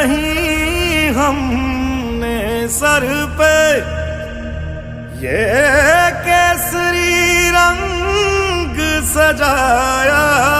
कहीं हमने सर पे ये केसरी रंग सजाया।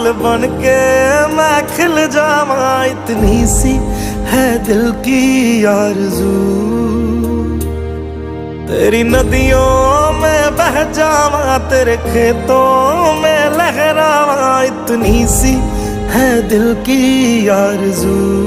बनके बन के मैं खिल जावा। इतनी सी है दिल की आरज़ू। तेरी नदियों में बह जावा, तेरे खेतों में लहरावा। इतनी सी है दिल की आरज़ू।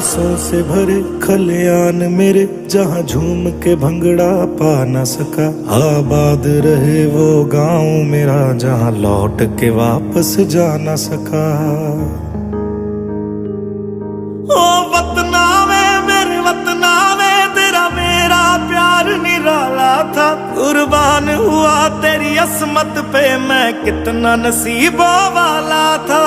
सरसों से भरे खलियान मेरे, जहाँ झूम के भंगड़ा पा न सका। आबाद रहे वो गाँव मेरा, जहाँ लौट के वापस जा न सका। ओ मेरे तेरा मेरा प्यार निराला था। कुर्बान हुआ तेरी असमत पे मैं कितना नसीबों वाला था।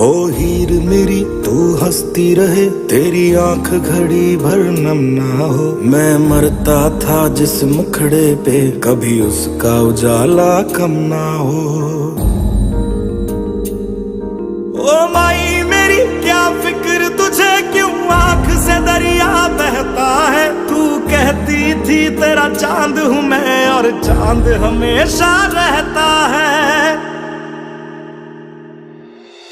ओ हीर मेरी, तू हंसती रहे, तेरी आँख घड़ी भर नम ना हो। मैं मरता था जिस मुखड़े पे, कभी उसका उजाला कम ना हो। ओ माई मेरी, क्या फ़िक्र तुझे, क्यों आँख से दरिया बहता है? तू कहती थी, तेरा चाँद हूँ मैं, और चाँद हमेशा रहता है।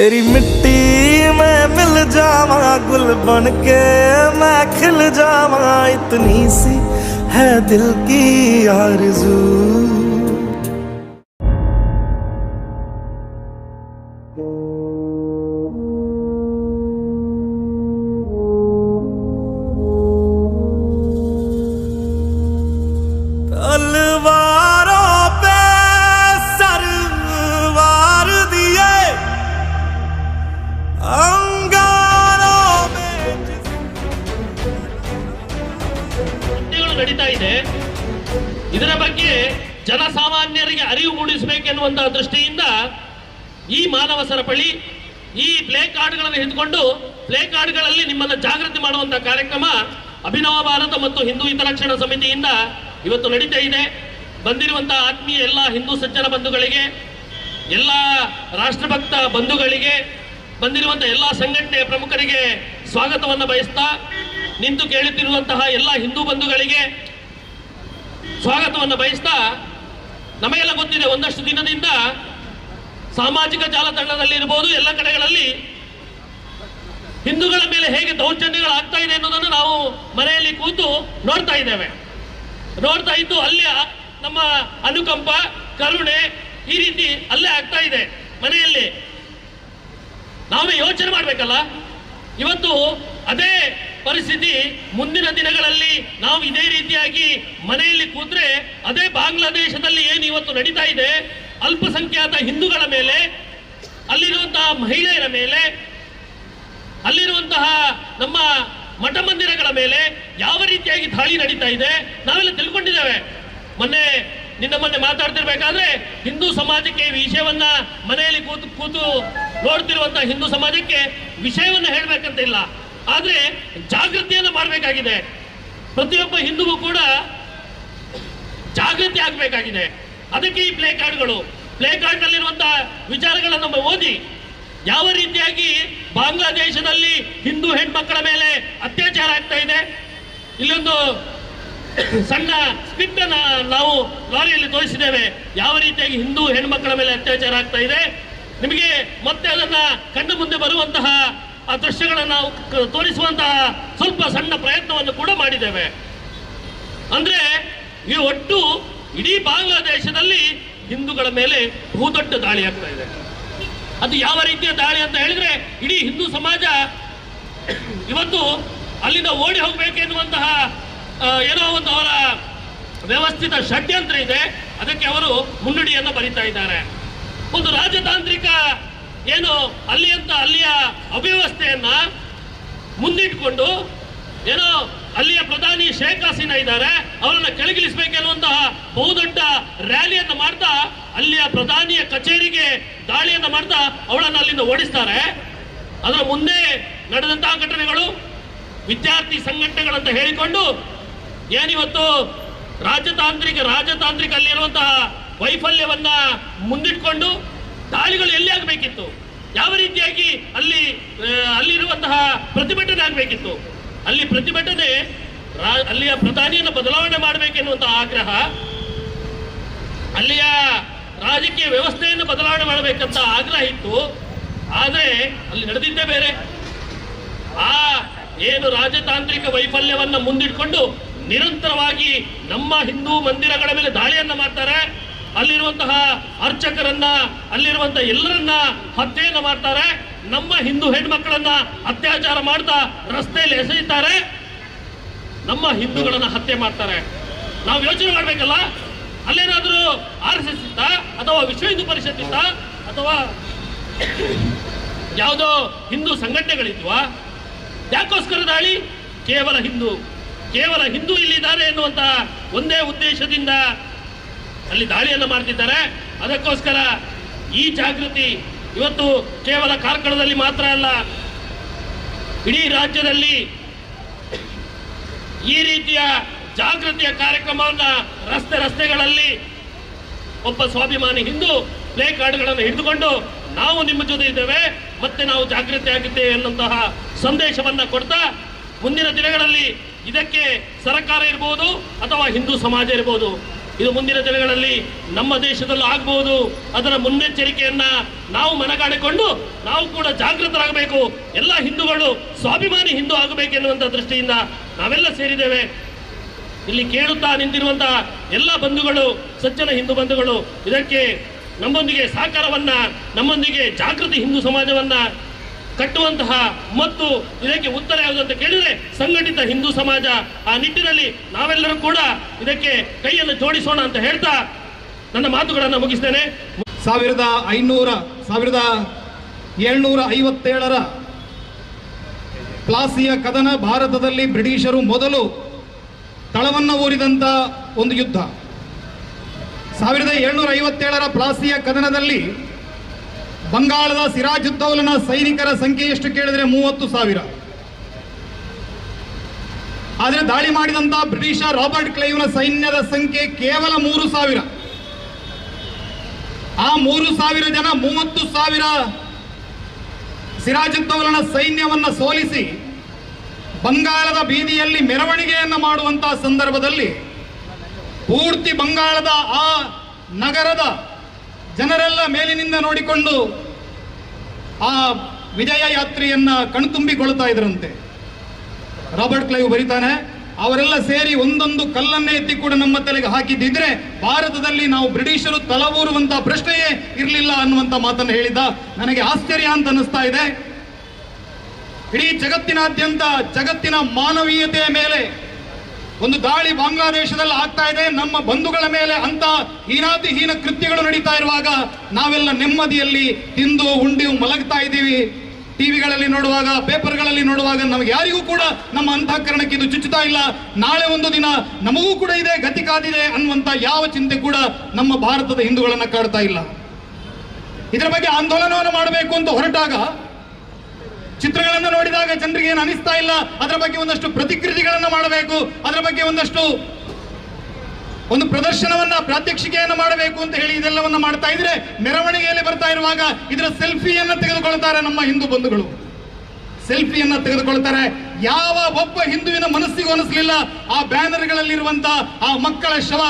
तेरी मिट्टी में मिल जावा, गुल बन के मैं खिल जावा। इतनी सी है दिल की आरज़ू। ಮೂಡಿಸಬೇಕೆನ್ನುವಂತಹ ದೃಷ್ಟಿಯಿಂದ ಈ ಮಾನವ ಸರಪಳಿ, ಈ ಪ್ಲೇ ಕಾರ್ಡ್ಗಳನ್ನು ಹಿಡಿದುಕೊಂಡು ಪ್ಲೇ ಕಾರ್ಡ್ಗಳಲ್ಲಿ ನಿಮ್ಮನ್ನು ಜಾಗೃತಿ ಮಾಡುವಂತಹ ಕಾರ್ಯಕ್ರಮ ಅಭಿನವ ಭಾರತ ಮತ್ತು ಹಿಂದೂ ಹಿತರಕ್ಷಣಾ ಸಮಿತಿಯಿಂದ ಇವತ್ತು ನಡೀತಾ ಇದೆ. ಬಂದಿರುವಂತಹ ಆತ್ಮೀಯ ಎಲ್ಲ ಹಿಂದೂ ಸಜ್ಜನ ಬಂಧುಗಳಿಗೆ, ಎಲ್ಲ ರಾಷ್ಟ್ರಭಕ್ತ ಬಂಧುಗಳಿಗೆ, ಬಂದಿರುವಂತಹ ಎಲ್ಲ ಸಂಘಟನೆಯ ಪ್ರಮುಖರಿಗೆ ಸ್ವಾಗತವನ್ನು ಬಯಸ್ತಾ ನಿಂತು ಕೇಳುತ್ತಿರುವಂತಹ ಎಲ್ಲ ಹಿಂದೂ ಬಂಧುಗಳಿಗೆ ಸ್ವಾಗತವನ್ನು ಬಯಸ್ತಾ ನಮಗೆಲ್ಲ ಗೊತ್ತಿದೆ, ಒಂದಷ್ಟು ದಿನದಿಂದ ಸಾಮಾಜಿಕ ಜಾಲತಾಣದಲ್ಲಿ ಇರಬಹುದು ಎಲ್ಲ ಕಡೆಗಳಲ್ಲಿ ಹಿಂದೂಗಳ ಮೇಲೆ ಹೇಗೆ ದೌರ್ಜನ್ಯಗಳು ಆಗ್ತಾ ಇದೆ ಅನ್ನೋದನ್ನು ನಾವು ಮನೆಯಲ್ಲಿ ಕೂತು ನೋಡ್ತಾ ಇದ್ದೇವೆ. ನೋಡ್ತಾ ಇದ್ದು ಅಲ್ಲೇ ನಮ್ಮ ಅನುಕಂಪ, ಕರುಣೆ ಈ ರೀತಿ ಅಲ್ಲೇ ಆಗ್ತಾ ಇದೆ ಮನೆಯಲ್ಲಿ. ನಾವೇ ಯೋಚನೆ ಮಾಡಬೇಕಲ್ಲ? ಇವತ್ತು ಅದೇ ಪರಿಸ್ಥಿತಿ ಮುಂದಿನ ದಿನಗಳಲ್ಲಿ ನಾವು ಇದೇ ರೀತಿಯಾಗಿ ಮನೆಯಲ್ಲಿ ಕೂತ್ರೆ ಅದೇ ಬಾಂಗ್ಲಾದೇಶದಲ್ಲಿ ಏನು ಇವತ್ತು ನಡೀತಾ ಇದೆ ಅಲ್ಪಸಂಖ್ಯಾತ ಹಿಂದೂಗಳ ಮೇಲೆ, ಅಲ್ಲಿರುವಂತಹ ಮಹಿಳೆಯರ ಮೇಲೆ, ಅಲ್ಲಿರುವಂತಹ ನಮ್ಮ ಮಠ ಮಂದಿರಗಳ ಮೇಲೆ ಯಾವ ರೀತಿಯಾಗಿ ದಾಳಿ ನಡೀತಾ ಇದೆ ನಾವೆಲ್ಲ ತಿಳ್ಕೊಂಡಿದ್ದೇವೆ. ಮೊನ್ನೆ ನಿನ್ನ ಮೊನ್ನೆ ಮಾತಾಡ್ತಿರ್ಬೇಕಾದ್ರೆ ಹಿಂದೂ ಸಮಾಜಕ್ಕೆ ವಿಷಯವನ್ನ ಮನೆಯಲ್ಲಿ ಕೂತು ಕೂತು ನೋಡ್ತಿರುವಂತಹ ಹಿಂದೂ ಸಮಾಜಕ್ಕೆ ವಿಷಯವನ್ನ ಹೇಳ್ಬೇಕಂತ ಇಲ್ಲ. ಆದ್ರೆ ಜಾಗೃತಿಯನ್ನ ಮಾಡಬೇಕಾಗಿದೆ. ಪ್ರತಿಯೊಬ್ಬ ಹಿಂದೂಗೂ ಕೂಡ ಜಾಗೃತಿ ಆಗಬೇಕಾಗಿದೆ. ಅದಕ್ಕೆ ಈ ಪ್ಲೇ ಕಾರ್ಡ್ಗಳು. ಪ್ಲೇ ಕಾರ್ಡ್ನಲ್ಲಿರುವಂತಹ ವಿಚಾರಗಳನ್ನು ನಾವು ಓದಿ. ಯಾವ ರೀತಿಯಾಗಿ ಬಾಂಗ್ಲಾದೇಶದಲ್ಲಿ ಹಿಂದೂ ಹೆಣ್ಮಕ್ಕಳ ಮೇಲೆ ಅತ್ಯಾಚಾರ ಆಗ್ತಾ ಇದೆ? ಇಲ್ಲೊಂದು ಸಣ್ಣ ಸ್ಕ್ರಿಪ್ಟ್ ನಾವು ಲಾರಿಯಲ್ಲಿ ತೋರಿಸಿದ್ದೇವೆ. ಯಾವ ರೀತಿಯಾಗಿ ಹಿಂದೂ ಹೆಣ್ಮಕ್ಕಳ ಮೇಲೆ ಅತ್ಯಾಚಾರ ಆಗ್ತಾ ಇದೆ? ನಿಮಗೆ ಮತ್ತೆ ಅದನ್ನ ಕಣ್ಣು ಮುಂದೆ ಬರುವಂತಹ ಆ ದೃಶ್ಯಗಳನ್ನು ನಾವು ತೋರಿಸುವಂತಹ ಸ್ವಲ್ಪ ಸಣ್ಣ ಪ್ರಯತ್ನವನ್ನು ಕೂಡ ಮಾಡಿದ್ದೇವೆ. ಅಂದ್ರೆ ಈ ಒಟ್ಟು ಇಡೀ ಬಾಂಗ್ಲಾದೇಶದಲ್ಲಿ ಹಿಂದೂಗಳ ಮೇಲೆ ಬಹುದೊಡ್ಡ ದಾಳಿ ಆಗ್ತಾ ಇದೆ. ಅದು ಯಾವ ರೀತಿಯ ದಾಳಿ ಅಂತ ಹೇಳಿದ್ರೆ ಇಡೀ ಹಿಂದೂ ಸಮಾಜ ಇವತ್ತು ಅಲ್ಲಿಂದ ಓಡಿ ಹೋಗಬೇಕೆನ್ನುವಂತಹ ಏನೋ ಒಂದು ಅವರ ವ್ಯವಸ್ಥಿತ ಷಡ್ಯಂತ್ರ ಇದೆ. ಅದಕ್ಕೆ ಅವರು ಮುನ್ನುಡಿಯನ್ನು ಬರೀತಾ ಇದ್ದಾರೆ. ಒಂದು ರಾಜತಾಂತ್ರಿಕ ಏನು ಅಲ್ಲಿ ಅಂತ ಅಲ್ಲಿಯ ಅವ್ಯವಸ್ಥೆಯನ್ನ ಮುಂದಿಟ್ಕೊಂಡು ಏನೋ ಅಲ್ಲಿಯ ಪ್ರಧಾನಿ ಶೇಖ್ ಹಸೀನಾ ಇದ್ದಾರೆ. ಅವರನ್ನ ಕೆಳಗಿಳಿಸಬೇಕೆನ್ನುವಂತಹ ಬಹುದೊಡ್ಡ ರ್ಯಾಲಿಯನ್ನು ಮಾಡ್ತಾ ಅಲ್ಲಿಯ ಪ್ರಧಾನಿಯ ಕಚೇರಿಗೆ ದಾಳಿಯನ್ನು ಮಾಡ್ತಾ ಅವಳನ್ನು ಅಲ್ಲಿಂದ ಓಡಿಸ್ತಾರೆ. ಅದರ ಮುಂದೆ ನಡೆದಂತಹ ಘಟನೆಗಳು ವಿದ್ಯಾರ್ಥಿ ಸಂಘಟನೆಗಳಂತ ಹೇಳಿಕೊಂಡು ಏನಿವತ್ತು ರಾಜತಾಂತ್ರಿಕ ರಾಜತಾಂತ್ರಿಕ ಅಲ್ಲಿರುವಂತಹ ವೈಫಲ್ಯವನ್ನ ಮುಂದಿಟ್ಕೊಂಡು ದಾಳಿಗಳು ಎಲ್ಲಿ ಆಗಬೇಕಿತ್ತು? ಯಾವ ರೀತಿಯಾಗಿ ಅಲ್ಲಿ, ಅಲ್ಲಿರುವಂತಹ ಪ್ರತಿಭಟನೆ ಆಗಬೇಕಿತ್ತು? ಅಲ್ಲಿ ಪ್ರತಿಭಟನೆ ಅಲ್ಲಿಯ ಪ್ರಧಾನಿಯನ್ನು ಬದಲಾವಣೆ ಮಾಡಬೇಕೆನ್ನುವಂತಹ ಆಗ್ರಹ, ಅಲ್ಲಿಯ ರಾಜಕೀಯ ವ್ಯವಸ್ಥೆಯನ್ನು ಬದಲಾವಣೆ ಮಾಡಬೇಕಂತ ಆಗ್ರಹ ಇತ್ತು. ಆದರೆ ಅಲ್ಲಿ ನಡೆದಿದ್ದೇ ಬೇರೆ. ಆ ಏನು ರಾಜತಾಂತ್ರಿಕ ವೈಫಲ್ಯವನ್ನು ಮುಂದಿಟ್ಕೊಂಡು ನಿರಂತರವಾಗಿ ನಮ್ಮ ಹಿಂದೂ ಮಂದಿರಗಳ ಮೇಲೆ ದಾಳಿಯನ್ನು ಮಾಡ್ತಾರೆ, ಅಲ್ಲಿರುವಂತಹ ಅರ್ಚಕರನ್ನ, ಅಲ್ಲಿರುವಂತಹ ಎಲ್ಲರನ್ನ ಹತ್ಯೆಯನ್ನು ಮಾಡ್ತಾರೆ ನಮ್ಮ ಹಿಂದೂ ಹೆಣ್ಮಕ್ಕಳನ್ನ ಅತ್ಯಾಚಾರ ಮಾಡ್ತಾ ರಸ್ತೆಯಲ್ಲಿ ಎಸೆಯುತ್ತಾರೆ. ನಮ್ಮ ಹಿಂದೂಗಳನ್ನ ಹತ್ಯೆ ಮಾಡ್ತಾರೆ. ನಾವು ಯೋಚನೆ ಮಾಡ್ಬೇಕಲ್ಲ? ಅಲ್ಲೇನಾದ್ರೂ ಆರ್ ಎಸ್ ಎಸ್ ಇತ್ತ? ಅಥವಾ ವಿಶ್ವ ಹಿಂದೂ ಪರಿಷತ್ ಇತ್ತ? ಅಥವಾ ಯಾವುದೋ ಹಿಂದೂ ಸಂಘಟನೆಗಳಿದ್ವಾ? ಯಾಕೋಸ್ಕರ ದಾಳಿ? ಕೇವಲ ಹಿಂದೂ. ಕೇವಲ ಹಿಂದೂ ಇಲ್ಲಿದ್ದಾರೆ ಎನ್ನುವಂತ ಒಂದೇ ಉದ್ದೇಶದಿಂದ ಅಲ್ಲಿ ದಾಳಿಯನ್ನು ಮಾಡ್ತಿದ್ದಾರೆ. ಅದಕ್ಕೋಸ್ಕರ ಈ ಜಾಗೃತಿ ಇವತ್ತು ಕೇವಲ ಕಾರ್ಕಳದಲ್ಲಿ ಮಾತ್ರ ಅಲ್ಲ, ಇಡೀ ರಾಜ್ಯದಲ್ಲಿ ಈ ರೀತಿಯ ಜಾಗೃತಿಯ ಕಾರ್ಯಕ್ರಮವನ್ನು ರಸ್ತೆ ರಸ್ತೆಗಳಲ್ಲಿ ಒಬ್ಬ ಸ್ವಾಭಿಮಾನಿ ಹಿಂದೂ ಪ್ಲೇ ಕಾರ್ಡ್ಗಳನ್ನು ಹಿಡಿದುಕೊಂಡು ನಾವು ನಿಮ್ಮ ಜೊತೆ ಇದ್ದೇವೆ, ಮತ್ತೆ ನಾವು ಜಾಗೃತಿ ಆಗಿದ್ದೇವೆ ಎನ್ನುವಂತಹ ಸಂದೇಶವನ್ನು ಕೊಡ್ತಾ ಮುಂದಿನ ದಿನಗಳಲ್ಲಿ ಇದಕ್ಕೆ ಸರ್ಕಾರ ಇರ್ಬೋದು ಅಥವಾ ಹಿಂದೂ ಸಮಾಜ ಇರಬಹುದು ಇದು ಮುಂದಿನ ದಿನಗಳಲ್ಲಿ ನಮ್ಮ ದೇಶದಲ್ಲೂ ಆಗಬಹುದು. ಅದರ ಮುನ್ನೆಚ್ಚರಿಕೆಯನ್ನ ನಾವು ಮನಗಾಡಿಕೊಂಡು ನಾವು ಕೂಡ ಜಾಗೃತರಾಗಬೇಕು. ಎಲ್ಲ ಹಿಂದೂಗಳು ಸ್ವಾಭಿಮಾನಿ ಹಿಂದೂ ಆಗಬೇಕು ಎನ್ನುವಂಥ ದೃಷ್ಟಿಯಿಂದ ನಾವೆಲ್ಲ ಸೇರಿದ್ದೇವೆ. ಇಲ್ಲಿ ಕೇಳುತ್ತಾ ನಿಂತಿರುವಂತಹ ಎಲ್ಲ ಬಂಧುಗಳು, ಸಜ್ಜನ ಹಿಂದೂ ಬಂಧುಗಳು, ಇದಕ್ಕೆ ನಮ್ಮೊಂದಿಗೆ ಸಹಕಾರವನ್ನ, ನಮ್ಮೊಂದಿಗೆ ಜಾಗೃತಿ ಹಿಂದೂ ಸಮಾಜವನ್ನ ಕಟ್ಟುವಂತಹ ಮತ್ತು ಇದಕ್ಕೆ ಉತ್ತರ ಯಾವುದು ಅಂತ ಕೇಳಿದರೆ ಸಂಘಟಿತ ಹಿಂದೂ ಸಮಾಜ. ಆ ನಿಟ್ಟಿನಲ್ಲಿ ನಾವೆಲ್ಲರೂ ಕೂಡ ಇದಕ್ಕೆ ಕೈಯನ್ನು ಜೋಡಿಸೋಣ ಅಂತ ಹೇಳ್ತಾ ನನ್ನ ಮಾತುಗಳನ್ನು ಮುಗಿಸ್ತೇನೆ. ಸಾವಿರದ ಐನೂರ, ಸಾವಿರದ ಏಳ್ನೂರ ಐವತ್ತೇಳರ ಪ್ಲಾಸಿಯ ಕದನ ಭಾರತದಲ್ಲಿ ಬ್ರಿಟಿಷರು ಮೊದಲು ತಳವನ್ನು ಊರಿದಂತ ಒಂದು ಯುದ್ಧ. ಸಾವಿರದ ಏಳ್ನೂರ ಐವತ್ತೇಳರ ಪ್ಲಾಸಿಯ ಕದನದಲ್ಲಿ ಬಂಗಾಳದ ಸಿರಾಜುದ್ದೌಲನ ಸೈನಿಕರ ಸಂಖ್ಯೆ ಎಷ್ಟು ಕೇಳಿದ್ರೆ ಮೂವತ್ತು ಸಾವಿರ. ಆದರೆ ದಾಳಿ ಮಾಡಿದಂತ ಬ್ರಿಟಿಷ ರಾಬರ್ಟ್ ಕ್ಲೈವ್ನ ಸೈನ್ಯದ ಸಂಖ್ಯೆ ಕೇವಲ ಮೂರು ಸಾವಿರ. ಆ ಮೂರು ಸಾವಿರ ಜನ ಮೂವತ್ತು ಸಾವಿರ ಸಿರಾಜುದ್ದೌಲನ ಸೈನ್ಯವನ್ನ ಸೋಲಿಸಿ ಬಂಗಾಳದ ಬೀದಿಯಲ್ಲಿ ಮೆರವಣಿಗೆಯನ್ನು ಮಾಡುವಂತಹ ಸಂದರ್ಭದಲ್ಲಿ ಪೂರ್ತಿ ಬಂಗಾಳದ ಆ ನಗರದ ಜನರೆಲ್ಲ ಮೇಲಿನಿಂದ ನೋಡಿಕೊಂಡು ಆ ವಿಜಯ ಯಾತ್ರೆಯನ್ನ ಕಣ್ತುಂಬಿಕೊಳ್ತಾ ಇದ್ರಂತೆ. ರಾಬರ್ಟ್ ಕ್ಲೈವ್ ಬರೀತಾನೆ, ಅವರೆಲ್ಲ ಸೇರಿ ಒಂದೊಂದು ಕಲ್ಲನ್ನೇ ಎತ್ತಿ ಕೂಡ ನಮ್ಮ ತಲೆಗೆ ಹಾಕಿದ್ದಿದ್ರೆ ಭಾರತದಲ್ಲಿ ನಾವು ಬ್ರಿಟಿಷರು ತಲವೂರುವಂತಹ ಪ್ರಶ್ನೆಯೇ ಇರಲಿಲ್ಲ ಅನ್ನುವಂತ ಮಾತನ್ನು ಹೇಳಿದ್ದ ನನಗೆ ಆಶ್ಚರ್ಯ ಅಂತ ಅನಿಸ್ತಾ ಇದೆ. ಇಡೀ ಜಗತ್ತಿನಾದ್ಯಂತ ಜಗತ್ತಿನ ಮಾನವೀಯತೆಯ ಮೇಲೆ ಒಂದು ದಾಳಿ ಬಾಂಗ್ಲಾದೇಶದಲ್ಲಿ ಆಗ್ತಾ ಇದೆ. ನಮ್ಮ ಬಂಧುಗಳ ಮೇಲೆ ಅಂತ ಹೀನಾತಿಹೀನ ಕೃತ್ಯಗಳು ನಡೀತಾ ಇರುವಾಗ ನಾವೆಲ್ಲ ನೆಮ್ಮದಿಯಲ್ಲಿ ತಿಂದು ಉಂಡಿ ಮಲಗ್ತಾ ಇದ್ದೀವಿ. ಟಿವಿಗಳಲ್ಲಿ ನೋಡುವಾಗ, ಪೇಪರ್ಗಳಲ್ಲಿ ನೋಡುವಾಗ ನಮಗೆ ಯಾರಿಗೂ ಕೂಡ ನಮ್ಮ ಅಂತಃಕರಣಕ್ಕೆ ಇದು ಚುಚ್ಚುತ್ತಾ ಇಲ್ಲ. ನಾಳೆ ಒಂದು ದಿನ ನಮಗೂ ಕೂಡ ಇದೆ ಗತಿ ಕಾದಿದೆ ಅನ್ನುವಂತ ಯಾವ ಚಿಂತೆ ಕೂಡ ನಮ್ಮ ಭಾರತದ ಹಿಂದೂಗಳನ್ನ ಕಾಡ್ತಾ ಇಲ್ಲ. ಇದರ ಬಗ್ಗೆ ಆಂದೋಲನವನ್ನು ಮಾಡಬೇಕು ಅಂತ ಹೊರಟಾಗ ಚಿತ್ರಗಳನ್ನು ನೋಡಿದಾಗ ಜನರಿಗೆ ಏನು ಅನಿಸ್ತಾ ಇಲ್ಲ, ಅದರ ಬಗ್ಗೆ ಒಂದಷ್ಟು ಪ್ರತಿಕೃತಿಗಳನ್ನು ಮಾಡಬೇಕು, ಅದರ ಬಗ್ಗೆ ಒಂದಷ್ಟು ಒಂದು ಪ್ರದರ್ಶನವನ್ನ, ಪ್ರಾತ್ಯಕ್ಷಿಕೆಯನ್ನ ಮಾಡಬೇಕು ಅಂತ ಹೇಳಿ ಇದೆಲ್ಲವನ್ನ ಮಾಡ್ತಾ ಇದ್ರೆ ಮೆರವಣಿಗೆಯಲ್ಲಿ ಬರ್ತಾ ಇರುವಾಗ ಇದರ ಸೆಲ್ಫಿಯನ್ನ ತೆಗೆದುಕೊಳ್ತಾರೆ ನಮ್ಮ ಹಿಂದೂ ಬಂಧುಗಳು. ಸೆಲ್ಫಿಯನ್ನ ತೆಗೆದುಕೊಳ್ತಾರೆ. ಯಾವ ಒಬ್ಬ ಹಿಂದುವಿನ ಮನಸ್ಸಿಗೂ ಅನಿಸ್ಲಿಲ್ಲ, ಆ ಬ್ಯಾನರ್ಗಳಲ್ಲಿರುವಂತ ಆ ಮಕ್ಕಳ ಶವ,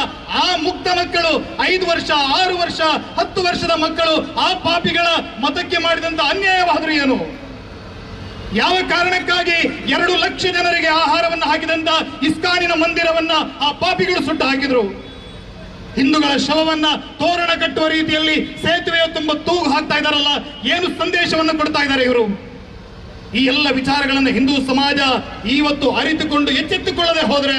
ಆ ಮುಕ್ತ ಮಕ್ಕಳು, ಐದು ವರ್ಷ, ಆರು ವರ್ಷ, ಹತ್ತು ವರ್ಷದ ಮಕ್ಕಳು, ಆ ಪಾಪಿಗಳ ಮತಕ್ಕೆ ಮಾಡಿದಂತ ಅನ್ಯಾಯವಾದರೂ ಏನು? ಯಾವ ಕಾರಣಕ್ಕಾಗಿ ಎರಡು ಲಕ್ಷ ಜನರಿಗೆ ಆಹಾರವನ್ನು ಹಾಕಿದಂತ ಇಸ್ಕಾನಿನ ಮಂದಿರವನ್ನ ಆ ಪಾಪಿಗಳು ಸುಟ್ಟು ಹಾಕಿದ್ರು? ಹಿಂದೂಗಳ ಶವವನ್ನ ತೋರಣ ಕಟ್ಟುವ ರೀತಿಯಲ್ಲಿ ಸೇತುವೆಯ ತುಂಬ ತೂಗು ಹಾಕ್ತಾ ಇದಾರಲ್ಲ ಏನು ಸಂದೇಶವನ್ನು ಕೊಡ್ತಾ ಇದ್ದಾರೆ ಇವರು? ಈ ಎಲ್ಲ ವಿಚಾರಗಳನ್ನು ಹಿಂದೂ ಸಮಾಜ ಇವತ್ತು ಅರಿತುಕೊಂಡು ಎಚ್ಚೆತ್ತುಕೊಳ್ಳದೆ ಹೋದ್ರೆ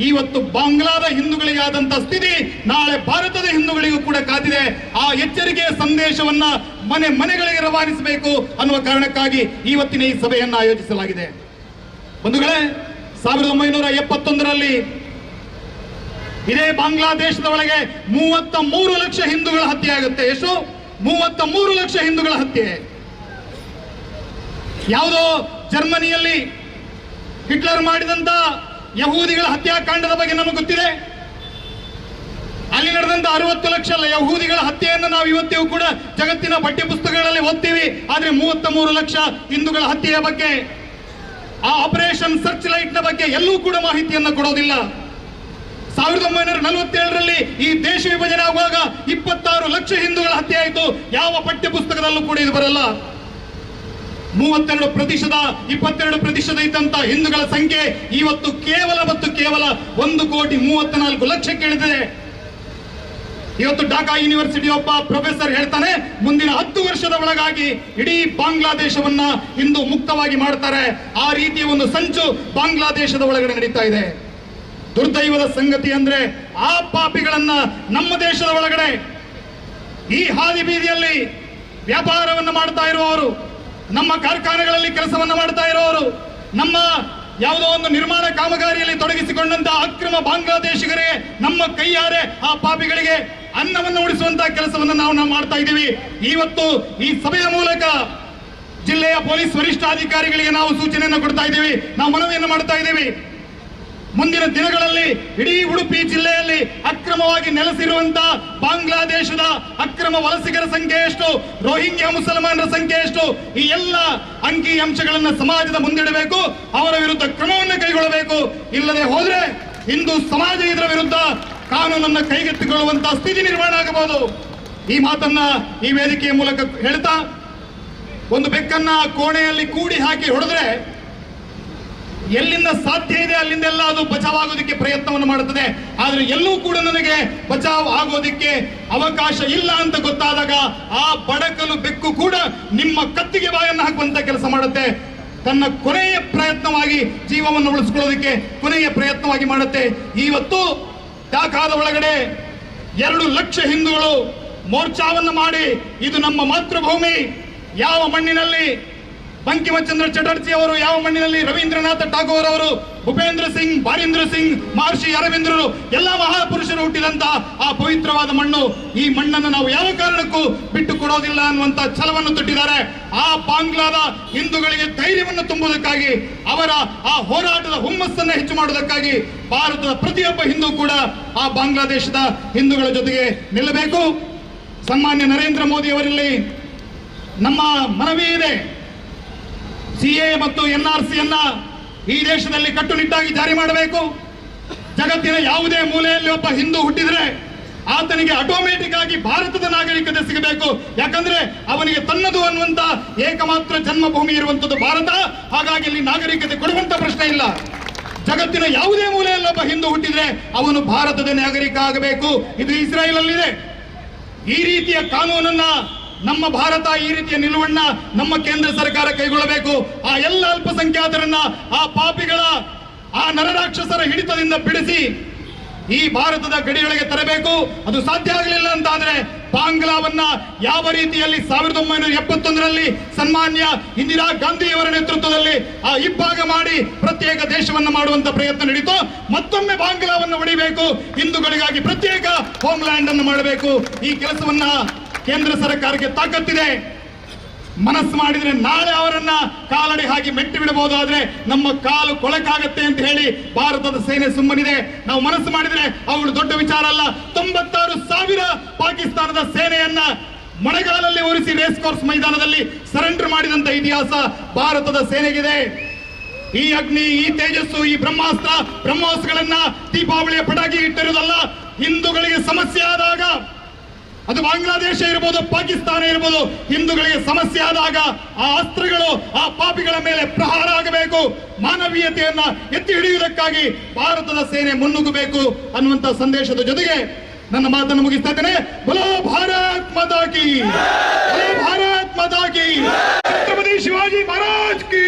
ಇವತ್ತು ಬಾಂಗ್ಲಾದ ಹಿಂದೂಗಳಿಗಾದಂತಹ ಸ್ಥಿತಿ ನಾಳೆ ಭಾರತದ ಹಿಂದೂಗಳಿಗೂ ಕೂಡ ಕಾದಿದೆ. ಆ ಎಚ್ಚರಿಕೆಯ ಸಂದೇಶವನ್ನ ಮನೆ ಮನೆಗಳಿಗೆ ರವಾನಿಸಬೇಕು ಅನ್ನುವ ಕಾರಣಕ್ಕಾಗಿ ಇವತ್ತಿನ ಈ ಸಭೆಯನ್ನ ಆಯೋಜಿಸಲಾಗಿದೆ. ಬಂಧುಗಳೇ, ಸಾವಿರದ ಒಂಬೈನೂರ ಎಪ್ಪತ್ತೊಂದರಲ್ಲಿ ಇದೇ ಬಾಂಗ್ಲಾದೇಶದ ಒಳಗೆ ಮೂವತ್ತ ಮೂರು ಲಕ್ಷ ಹಿಂದೂಗಳ ಹತ್ಯೆ ಆಗುತ್ತೆ. ಎಷ್ಟು ಮೂವತ್ತ ಮೂರು ಲಕ್ಷ ಹಿಂದೂಗಳ ಹತ್ಯೆ. ಯಾವುದೋ ಜರ್ಮನಿಯಲ್ಲಿ ಹಿಟ್ಲರ್ ಮಾಡಿದಂತ ಯಹೂದಿಗಳ ಹತ್ಯಾಕಾಂಡದ ಬಗ್ಗೆ ನಮಗೆ ಗೊತ್ತಿದೆ. ಅಲ್ಲಿ ನಡೆದಂತ ಅರವತ್ತು ಲಕ್ಷ ಯಹೂದಿಗಳ ಹತ್ಯೆಯನ್ನು ನಾವು ಇವತ್ತಿಗೂ ಕೂಡ ಜಗತ್ತಿನ ಪಠ್ಯ ಪುಸ್ತಕಗಳಲ್ಲಿ ಓದ್ತೀವಿ. ಆದ್ರೆ ಮೂವತ್ತ ಮೂರು ಲಕ್ಷ ಹಿಂದೂಗಳ ಹತ್ಯೆಯ ಬಗ್ಗೆ, ಆ ಆಪರೇಷನ್ ಸರ್ಚ್ ಲೈಟ್ನ ಬಗ್ಗೆ ಎಲ್ಲೂ ಕೂಡ ಮಾಹಿತಿಯನ್ನ ಕೊಡೋದಿಲ್ಲ. ಸಾವಿರದ ಒಂಬೈನೂರ ನಲವತ್ತೇಳರಲ್ಲಿ ಈ ದೇಶ ವಿಭಜನೆ ಆಗುವಾಗ ಇಪ್ಪತ್ತಾರು ಲಕ್ಷ ಹಿಂದೂಗಳ ಹತ್ಯೆ ಆಯಿತು. ಯಾವ ಪಠ್ಯ ಪುಸ್ತಕದಲ್ಲೂ ಕೂಡ ಇದು ಬರಲ್ಲ. ಮೂವತ್ತೆರಡು ಪ್ರತಿಶತ, ಇಪ್ಪತ್ತೆರಡು ಪ್ರತಿಶತ ಇದ್ದಂತ ಹಿಂದೂಗಳ ಸಂಖ್ಯೆ ಇವತ್ತು ಕೇವಲ ಮತ್ತು ಕೇವಲ ಒಂದು ಕೋಟಿ ಮೂವತ್ತ ನಾಲ್ಕು ಲಕ್ಷಕ್ಕೆ ಇಳಿದಿದೆ ಇವತ್ತು ಢಾಕಾ ಯೂನಿವರ್ಸಿಟಿ ಒಬ್ಬ ಪ್ರೊಫೆಸರ್ ಹೇಳ್ತಾನೆ, ಮುಂದಿನ ಹತ್ತು ವರ್ಷದ ಒಳಗಾಗಿ ಇಡೀ ಬಾಂಗ್ಲಾದೇಶವನ್ನ ಇಂದು ಮುಕ್ತವಾಗಿ ಮಾಡ್ತಾರೆ. ಆ ರೀತಿಯ ಒಂದು ಸಂಚು ಬಾಂಗ್ಲಾದೇಶದ ಒಳಗಡೆ ನಡೀತಾ ಇದೆ. ದುರ್ದೈವದ ಸಂಗತಿ ಅಂದ್ರೆ ಆ ಪಾಪಿಗಳನ್ನ ನಮ್ಮ ದೇಶದ ಒಳಗಡೆ ಈ ಹಾದಿ ಬೀದಿಯಲ್ಲಿ ವ್ಯಾಪಾರವನ್ನು ಮಾಡ್ತಾ ಇರುವವರು ನಮ್ಮ ಕಾರ್ಖಾನೆಗಳಲ್ಲಿ ಕೆಲಸವನ್ನು ಮಾಡ್ತಾ ಇರೋರು, ನಮ್ಮ ಯಾವುದೋ ಒಂದು ನಿರ್ಮಾಣ ಕಾಮಗಾರಿಯಲ್ಲಿ ತೊಡಗಿಸಿಕೊಂಡಂತಹ ಅಕ್ರಮ ಬಾಂಗ್ಲಾದೇಶಿಗರೇ, ನಮ್ಮ ಕೈಯಾರೆ ಆ ಪಾಪಿಗಳಿಗೆ ಅನ್ನವನ್ನು ಉಳಿಸುವಂತಹ ಕೆಲಸವನ್ನು ನಾವು ನಾವು ಮಾಡ್ತಾ ಇದ್ದೀವಿ. ಇವತ್ತು ಈ ಸಭೆಯ ಮೂಲಕ ಜಿಲ್ಲೆಯ ಪೊಲೀಸ್ ವರಿಷ್ಠಾಧಿಕಾರಿಗಳಿಗೆ ನಾವು ಸೂಚನೆಯನ್ನು ಕೊಡ್ತಾ ಇದ್ದೀವಿ. ನಾವು ಮನವಿಯನ್ನು ಮಾಡ್ತಾ ಇದ್ದೀವಿ. ಮುಂದಿನ ದಿನಗಳಲ್ಲಿ ಇಡೀ ಉಡುಪಿ ಜಿಲ್ಲೆಯಲ್ಲಿ ಅಕ್ರಮವಾಗಿ ನೆಲೆಸಿರುವಂತಹ ಬಾಂಗ್ಲಾದೇಶದ ಅಕ್ರಮ ವಲಸಿಗರ ಸಂಖ್ಯೆ ಎಷ್ಟು, ರೋಹಿಂಗ್ಯಾ ಮುಸಲ್ಮಾನರ ಸಂಖ್ಯೆ ಎಷ್ಟು? ಈ ಎಲ್ಲ ಅಂಕಿ ಅಂಶಗಳನ್ನ ಸಮಾಜದ ಮುಂದಿಡಬೇಕು, ಅವರ ವಿರುದ್ಧ ಕ್ರಮವನ್ನು ಕೈಗೊಳ್ಳಬೇಕು. ಇಲ್ಲದೆ ಹೋದ್ರೆ ಇಂದು ಸಮಾಜ ಇದರ ವಿರುದ್ಧ ಕಾನೂನನ್ನ ಕೈಗೆತ್ತಿಕೊಳ್ಳುವಂತಹ ಸ್ಥಿತಿ ನಿರ್ಮಾಣ ಆಗಬಹುದು. ಈ ಮಾತನ್ನ ಈ ವೇದಿಕೆಯ ಮೂಲಕ ಹೇಳ್ತಾ, ಒಂದು ಬೆಕ್ಕನ್ನ ಕೋಣೆಯಲ್ಲಿ ಕೂಡಿ ಹಾಕಿ ಹೊಡೆದ್ರೆ ಎಲ್ಲಿಂದ ಸಾಧ್ಯ ಇದೆ ಅಲ್ಲಿಂದೆಲ್ಲ ಅದು ಬಚಾವ್ ಆಗೋದಕ್ಕೆ ಪ್ರಯತ್ನವನ್ನು ಮಾಡುತ್ತದೆ. ಆದ್ರೆ ಎಲ್ಲೂ ಕೂಡ ನನಗೆ ಬಚಾವ್ ಆಗೋದಕ್ಕೆ ಅವಕಾಶ ಇಲ್ಲ ಅಂತ ಗೊತ್ತಾದಾಗ ಆ ಬಡಕಲು ಬೆಕ್ಕು ಕೂಡ ನಿಮ್ಮ ಕತ್ತಿಗೆ ಬಾಯನ್ನು ಹಾಕುವಂತ ಕೆಲಸ ಮಾಡುತ್ತೆ. ತನ್ನ ಕೊನೆಯ ಪ್ರಯತ್ನವಾಗಿ ಜೀವವನ್ನು ಉಳಿಸ್ಕೊಳ್ಳೋದಕ್ಕೆ ಕೊನೆಯ ಪ್ರಯತ್ನವಾಗಿ ಮಾಡುತ್ತೆ. ಇವತ್ತು ದಾಖಾದ ಒಳಗಡೆ ಎರಡು ಲಕ್ಷ ಹಿಂದೂಗಳು ಮೋರ್ಚಾವನ್ನು ಮಾಡಿ ಇದು ನಮ್ಮ ಮಾತೃಭೂಮಿ. ಯಾವ ಮಣ್ಣಿನಲ್ಲಿ ಬಂಕಿಮಚಂದ್ರ ಚಟರ್ಜಿ ಅವರು ಯಾವ ಮಣ್ಣಿನಲ್ಲಿ ರವೀಂದ್ರನಾಥ ಠಾಗೋರ್ ಅವರು, ಭೂಪೇಂದ್ರ ಸಿಂಗ್, ಬಾರೀಂದ್ರ ಸಿಂಗ್, ಮಹರ್ಷಿ ಅರವಿಂದ್ರರು, ಎಲ್ಲ ಮಹಾಪುರುಷರು ಹುಟ್ಟಿದಂತ ಆ ಪವಿತ್ರವಾದ ಮಣ್ಣು, ಈ ಮಣ್ಣನ್ನು ನಾವು ಯಾವ ಕಾರಣಕ್ಕೂ ಬಿಟ್ಟು ಕೊಡೋದಿಲ್ಲ ಅನ್ನುವಂತ ಛಲವನ್ನು ತೊಟ್ಟಿದ್ದಾರೆ. ಆ ಬಾಂಗ್ಲಾದ ಹಿಂದೂಗಳಿಗೆ ಧೈರ್ಯವನ್ನು ತುಂಬುವುದಕ್ಕಾಗಿ, ಅವರ ಆ ಹೋರಾಟದ ಹುಮ್ಮಸ್ಸನ್ನು ಹೆಚ್ಚು ಮಾಡುವುದಕ್ಕಾಗಿ ಭಾರತದ ಪ್ರತಿಯೊಬ್ಬ ಹಿಂದೂ ಕೂಡ ಆ ಬಾಂಗ್ಲಾದೇಶದ ಹಿಂದೂಗಳ ಜೊತೆಗೆ ನಿಲ್ಲಬೇಕು. ಸನ್ಮಾನ್ಯ ನರೇಂದ್ರ ಮೋದಿ ಅವರಲ್ಲಿ ನಮ್ಮ ಮನವಿ ಇದೆ. ಸಿಎ ಮತ್ತು ಎನ್ಆರ್ ಸಿಯನ್ನ ಈ ದೇಶದಲ್ಲಿ ಕಟ್ಟುನಿಟ್ಟಾಗಿ ಜಾರಿ ಮಾಡಬೇಕು. ಜಗತ್ತಿನ ಯಾವುದೇ ಮೂಲೆಯಲ್ಲಿ ಒಬ್ಬ ಹಿಂದೂ ಹುಟ್ಟಿದ್ರೆ ಆತನಿಗೆ ಆಟೋಮೆಟಿಕ್ ಆಗಿ ಭಾರತದ ನಾಗರಿಕತೆ ಸಿಗಬೇಕು. ಯಾಕಂದ್ರೆ ಅವನಿಗೆ ತನ್ನದು ಅನ್ನುವಂತ ಏಕಮಾತ್ರ ಜನ್ಮಭೂಮಿ ಇರುವಂತದ್ದು ಭಾರತ. ಹಾಗಾಗಿ ಇಲ್ಲಿ ನಾಗರಿಕತೆ ಕೊಡುವಂತ ಪ್ರಶ್ನೆ ಇಲ್ಲ. ಜಗತ್ತಿನ ಯಾವುದೇ ಮೂಲೆಯಲ್ಲಿ ಒಬ್ಬ ಹಿಂದೂ ಹುಟ್ಟಿದ್ರೆ ಅವನು ಭಾರತದ ನಾಗರಿಕ ಆಗಬೇಕು. ಇದು ಇಸ್ರಾಯೇಲ್ ಅಲ್ಲಿದೆ ಈ ರೀತಿಯ ಕಾನೂನನ್ನ ನಮ್ಮ ಭಾರತ ಈ ರೀತಿಯ ನಿಲುವನ್ನ ನಮ್ಮ ಕೇಂದ್ರ ಸರ್ಕಾರ ಕೈಗೊಳ್ಳಬೇಕು. ಆ ಎಲ್ಲ ಅಲ್ಪಸಂಖ್ಯಾತರನ್ನ, ಆ ಪಾಪಿಗಳ, ಆ ನರರಾಕ್ಷಸರ ಹಿಡಿತದಿಂದ ಬಿಡಿಸಿ ಈ ಭಾರತದ ಗಡಿಯೊಳಗೆ ತರಬೇಕು. ಅದು ಸಾಧ್ಯ ಆಗಲಿಲ್ಲ ಅಂತ ಆದ್ರೆ ಬಾಂಗ್ಲಾವನ್ನ ಯಾವ ರೀತಿಯಲ್ಲಿ ಸಾವಿರದ ಒಂಬೈನೂರ ಎಪ್ಪತ್ತೊಂದರಲ್ಲಿ ಸನ್ಮಾನ್ಯ ಇಂದಿರಾ ಗಾಂಧಿಯವರ ನೇತೃತ್ವದಲ್ಲಿ ಆ ಇಬ್ಬಾಗ ಮಾಡಿ ಪ್ರತ್ಯೇಕ ದೇಶವನ್ನ ಮಾಡುವಂತ ಪ್ರಯತ್ನ ನಡೀತು. ಮತ್ತೊಮ್ಮೆ ಬಾಂಗ್ಲಾವನ್ನು ಹೊಡಿಬೇಕು ಹಿಂದೂಗಳಿಗಾಗಿ ಪ್ರತ್ಯೇಕ ಹೋಮ್ಲ್ಯಾಂಡ್ ಅನ್ನು ಮಾಡಬೇಕು. ಈ ಕೆಲಸವನ್ನ ಕೇಂದ್ರ ಸರ್ಕಾರಕ್ಕೆ ತಾಕತ್ತಿದೆ. ಮನಸ್ಸು ಮಾಡಿದ್ರೆ ನಾಳೆ ಅವರನ್ನ ಕಾಲಡಿ ಹಾಕಿ ಮೆಟ್ಟಿ ಬಿಡಬಹುದಾದ್ರೆ ನಮ್ಮ ಕಾಲು ಕೊಳಕಾಗತ್ತೆ ಅಂತ ಹೇಳಿ ಭಾರತದ ಸೇನೆ ಸುಮ್ಮನಿದೆ. ನಾವು ಮನಸ್ಸು ಮಾಡಿದ್ರೆ ಅವಳು ದೊಡ್ಡ ವಿಚಾರ ಅಲ್ಲ. ತೊಂಬತ್ತಾರು ಸಾವಿರ ಪಾಕಿಸ್ತಾನದ ಸೇನೆಯನ್ನ ಮಳೆಗಾಲಲ್ಲಿ ಉರಿಸಿ ರೇಸ್ ಕೋರ್ಸ್ ಮೈದಾನದಲ್ಲಿ ಸರೆಂಡರ್ ಮಾಡಿದಂತ ಇತಿಹಾಸ ಭಾರತದ ಸೇನೆಗಿದೆ. ಈ ಅಗ್ನಿ, ಈ ತೇಜಸ್ಸು, ಈ ಬ್ರಹ್ಮಾಸ್ತ್ರ, ಬ್ರಹ್ಮಾಸ್ತ್ರಗಳನ್ನ ದೀಪಾವಳಿಯ ಪಟಾಕಿ ಇಟ್ಟಿರುವುದಲ್ಲ. ಹಿಂದೂಗಳಿಗೆ ಸಮಸ್ಯೆ ಆದಾಗ ಅದು ಬಾಂಗ್ಲಾದೇಶ ಇರ್ಬೋದು, ಪಾಕಿಸ್ತಾನ ಇರ್ಬೋದು, ಹಿಂದೂಗಳಿಗೆ ಸಮಸ್ಯೆ ಆದಾಗ ಆ ಅಸ್ತ್ರಗಳು, ಆ ಪಾಪಿಗಳ ಮೇಲೆ ಪ್ರಹಾರ ಆಗಬೇಕು. ಮಾನವೀಯತೆಯನ್ನ ಎತ್ತಿ ಹಿಡಿಯುವುದಕ್ಕಾಗಿ ಭಾರತದ ಸೇನೆ ಮುನ್ನುಗ್ಗಬೇಕು ಅನ್ನುವಂತ ಸಂದೇಶದ ಜೊತೆಗೆ ನನ್ನ ಮಾತನ್ನು ಮುಗಿಸ್ತಾ ಇದ್ದೇನೆ. ಬಲೋ ಭಾರತ್ ಮತಾಕಿ ಬಲೋ ಶಿವಾಜಿ ಮಹಾರಾಜ್ ಕಿ